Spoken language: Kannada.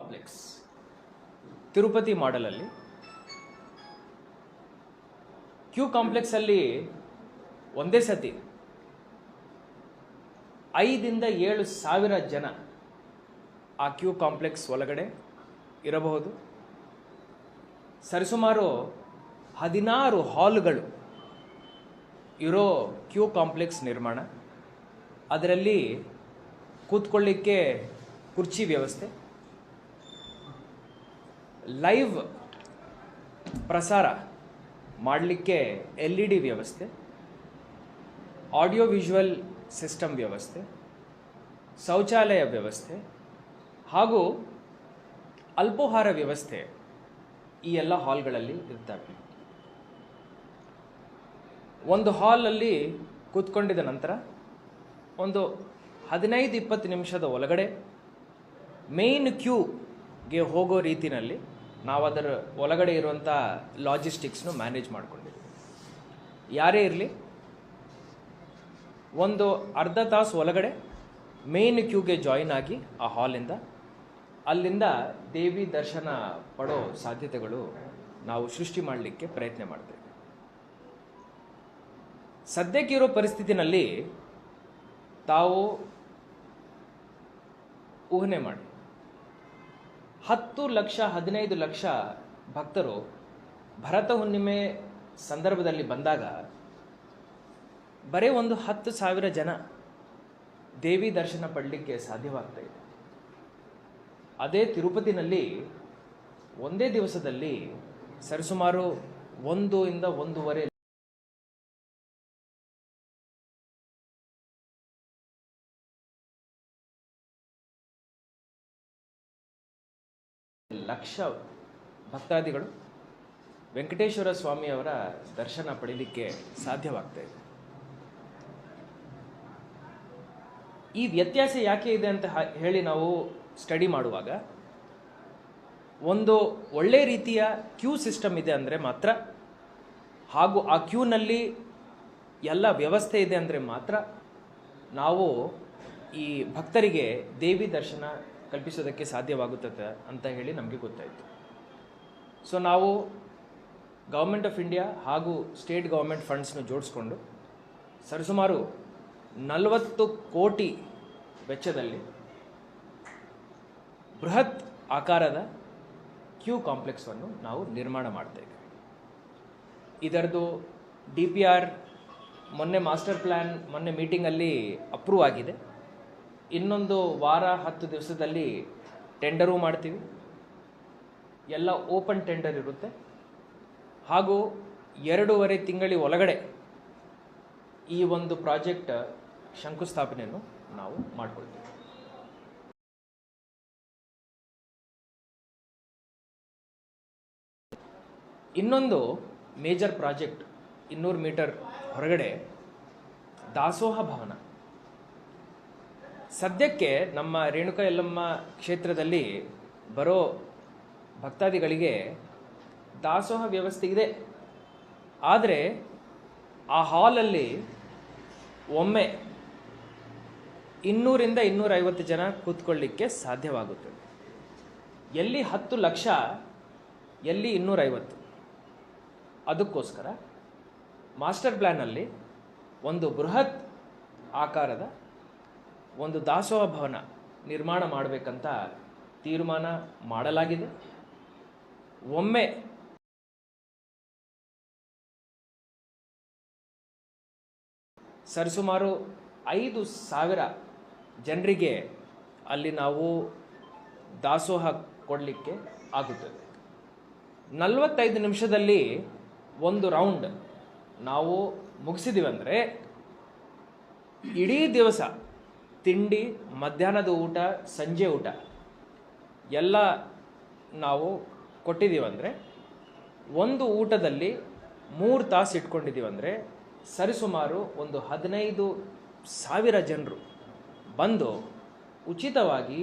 ಕಾಂಪ್ಲೆಕ್ಸ್ ತಿರುಪತಿ ಮಾಡಲಲ್ಲಿ ಕ್ಯೂ ಕಾಂಪ್ಲೆಕ್ಸಲ್ಲಿ ಒಂದೇ ಸತಿ ಐದಿಂದ ಏಳು ಸಾವಿರ ಜನ ಆ ಕ್ಯೂ ಕಾಂಪ್ಲೆಕ್ಸ್ ಒಳಗಡೆ ಇರಬಹುದು. ಸರಿಸುಮಾರು ಹದಿನಾರು ಹಾಲ್ಗಳು ಇರೋ ಕ್ಯೂ ಕಾಂಪ್ಲೆಕ್ಸ್ ನಿರ್ಮಾಣ. ಅದರಲ್ಲಿ ಕೂತ್ಕೊಳ್ಳಿಕ್ಕೆ ಕುರ್ಚಿ ವ್ಯವಸ್ಥೆ. ಲೈವ್ ಪ್ರಸಾರ ಮಾಡಲಿಕ್ಕೆ ಎಲ್ ಇ ಡಿ ವ್ಯವಸ್ಥೆ, ಆಡಿಯೋ ವಿಜುವಲ್ ಸಿಸ್ಟಮ್ ವ್ಯವಸ್ಥೆ, ಶೌಚಾಲಯ ವ್ಯವಸ್ಥೆ ಹಾಗೂ ಅಲ್ಪೋಹಾರ ವ್ಯವಸ್ಥೆ ಈ ಎಲ್ಲ ಹಾಲ್ಗಳಲ್ಲಿ ಇರ್ತವೆ. ಒಂದು ಹಾಲಲ್ಲಿ ಕೂತ್ಕೊಂಡಿದ ನಂತರ ಒಂದು ಹದಿನೈದು ಇಪ್ಪತ್ತು ನಿಮಿಷದ ಒಳಗಡೆ ಮೇನ್ ಕ್ಯೂಗೆ ಹೋಗೋ ರೀತಿನಲ್ಲಿ ನಾವು ಅದರ ಒಳಗಡೆ ಇರುವಂಥ ಲಾಜಿಸ್ಟಿಕ್ಸ್ನು ಮ್ಯಾನೇಜ್ ಮಾಡ್ಕೊಂಡಿದ್ವಿ. ಯಾರೇ ಇರಲಿ, ಒಂದು ಅರ್ಧ ತಾಸು ಒಳಗಡೆ ಮೇನ್ ಕ್ಯೂಗೆ ಜಾಯಿನ್ ಆಗಿ ಆ ಹಾಲಿಂದ ಅಲ್ಲಿಂದ ದೇವಿ ದರ್ಶನ ಪಡೋ ಸಾಧ್ಯತೆಗಳು ನಾವು ಸೃಷ್ಟಿ ಮಾಡಲಿಕ್ಕೆ ಪ್ರಯತ್ನ ಮಾಡ್ತೇವೆ. ಸದ್ಯಕ್ಕಿರೋ ಪರಿಸ್ಥಿತಿನಲ್ಲಿ ತಾವು ಊಹನೆ ಮಾಡಿ. ಹತ್ತು ಲಕ್ಷ, ಹದಿನೈದು ಲಕ್ಷ ಭಕ್ತರು ಭರತ ಹುಣ್ಣಿಮೆ ಸಂದರ್ಭದಲ್ಲಿ ಬಂದಾಗ ಬರೀ ಒಂದು ಹತ್ತು ಸಾವಿರ ಜನ ದೇವಿ ದರ್ಶನ ಪಡಲಿಕ್ಕೆ ಸಾಧ್ಯವಾಗ್ತಾ ಇದೆ. ಅದೇ ತಿರುಪತಿನಲ್ಲಿ ಒಂದೇ ದಿವಸದಲ್ಲಿ ಸರಿಸುಮಾರು ಒಂದು ಇಂದ ಒಂದೂವರೆ ಲಕ್ಷ ಭಕ್ತಾದಿಗಳು ವೆಂಕಟೇಶ್ವರ ಸ್ವಾಮಿಯವರ ದರ್ಶನ ಪಡೀಲಿಕ್ಕೆ ಸಾಧ್ಯವಾಗ್ತಾ ಇದೆ. ಈ ವ್ಯತ್ಯಾಸ ಯಾಕೆ ಇದೆ ಅಂತ ಹೇಳಿ ನಾವು ಸ್ಟಡಿ ಮಾಡುವಾಗ ಒಂದು ಒಳ್ಳೆ ರೀತಿಯ ಕ್ಯೂ ಸಿಸ್ಟಮ್ ಇದೆ ಅಂದರೆ ಮಾತ್ರ ಹಾಗೂ ಆ ಕ್ಯೂನಲ್ಲಿ ಎಲ್ಲ ವ್ಯವಸ್ಥೆ ಇದೆ ಅಂದರೆ ಮಾತ್ರ ನಾವು ಈ ಭಕ್ತರಿಗೆ ದೇವಿ ದರ್ಶನ ಕಲ್ಪಿಸೋದಕ್ಕೆ ಸಾಧ್ಯವಾಗುತ್ತದೆ ಅಂತ ಹೇಳಿ ನಮಗೆ ಗೊತ್ತಾಯಿತು. ಸೊ ನಾವು ಗೌರ್ಮೆಂಟ್ ಆಫ್ ಇಂಡಿಯಾ ಹಾಗೂ ಸ್ಟೇಟ್ ಗೌರ್ಮೆಂಟ್ ಫಂಡ್ಸ್ನ ಜೋಡಿಸ್ಕೊಂಡು ಸರಿಸುಮಾರು ನಲವತ್ತು ಕೋಟಿ ವೆಚ್ಚದಲ್ಲಿ ಬೃಹತ್ ಆಕಾರದ ಕ್ಯೂ ಕಾಂಪ್ಲೆಕ್ಸನ್ನು ನಾವು ನಿರ್ಮಾಣ ಮಾಡ್ತೇವೆ ಇದರದು ಡಿ ಪಿ ಆರ್ ಮೊನ್ನೆ ಮಾಸ್ಟರ್ ಪ್ಲ್ಯಾನ್ ಮೊನ್ನೆ ಮೀಟಿಂಗಲ್ಲಿ ಅಪ್ರೂವ್ ಆಗಿದೆ. ಇನ್ನೊಂದು ವಾರ, ಹತ್ತು ದಿವಸದಲ್ಲಿ ಟೆಂಡರೂ ಮಾಡ್ತೀವಿ. ಎಲ್ಲ ಓಪನ್ ಟೆಂಡರ್ ಇರುತ್ತೆ. ಹಾಗೂ ಎರಡೂವರೆ ತಿಂಗಳಿ ಒಳಗಡೆ ಈ ಒಂದು ಪ್ರಾಜೆಕ್ಟ್ ಶಂಕುಸ್ಥಾಪನೆಯನ್ನು ನಾವು ಮಾಡಿಕೊಳ್ತೀವಿ. ಇನ್ನೊಂದು ಮೇಜರ್ ಪ್ರಾಜೆಕ್ಟ್ ಇನ್ನೂರು ಮೀಟರ್ ಹೊರಗಡೆ ದಾಸೋಹ ಭವನ. ಸದ್ಯಕ್ಕೆ ನಮ್ಮ ರೇಣುಕಾ ಎಲ್ಲಮ್ಮ ಕ್ಷೇತ್ರದಲ್ಲಿ ಬರೋ ಭಕ್ತಾದಿಗಳಿಗೆ ದಾಸೋಹ ವ್ಯವಸ್ಥೆ ಇದೆ. ಆದರೆ ಆ ಹಾಲಲ್ಲಿ ಒಮ್ಮೆ ಇನ್ನೂರಿಂದ ಇನ್ನೂರೈವತ್ತು ಜನ ಕೂತ್ಕೊಳ್ಳಿಕ್ಕೆ ಸಾಧ್ಯವಾಗುತ್ತೆ. ಎಲ್ಲಿ ಹತ್ತು ಲಕ್ಷ, ಎಲ್ಲಿ ಇನ್ನೂರೈವತ್ತು. ಅದಕ್ಕೋಸ್ಕರ ಮಾಸ್ಟರ್ ಪ್ಲ್ಯಾನಲ್ಲಿ ಒಂದು ಬೃಹತ್ ಆಕಾರದ ಒಂದು ದಾಸೋಹ ಭವನ ನಿರ್ಮಾಣ ಮಾಡಬೇಕಂತ ತೀರ್ಮಾನ ಮಾಡಲಾಗಿದೆ. ಒಮ್ಮೆ ಸರಿಸುಮಾರು ಐದು ಸಾವಿರ ಜನರಿಗೆ ಅಲ್ಲಿ ನಾವು ದಾಸೋಹ ಕೊಡಲಿಕ್ಕೆ ಆಗುತ್ತದೆ. ನಲವತ್ತೈದು ನಿಮಿಷದಲ್ಲಿ ಒಂದು ರೌಂಡ್ ನಾವು ಮುಗಿಸಿದೀವಂದರೆ ಇಡೀ ದಿವಸ ತಿಂಡಿ, ಮಧ್ಯಾಹ್ನದ ಊಟ, ಸಂಜೆ ಊಟ. ಎಲ್ಲ ನಾವು ಕೊಟ್ಟಿದ್ದೀವಂದರೆ, ಒಂದು ಊಟದಲ್ಲಿ ಮೂರು ತಾಸು ಇಟ್ಕೊಂಡಿದ್ದೀವಂದರೆ, ಸರಿಸುಮಾರು ಒಂದು ಹದಿನೈದು ಸಾವಿರ ಜನರು ಬಂದು ಉಚಿತವಾಗಿ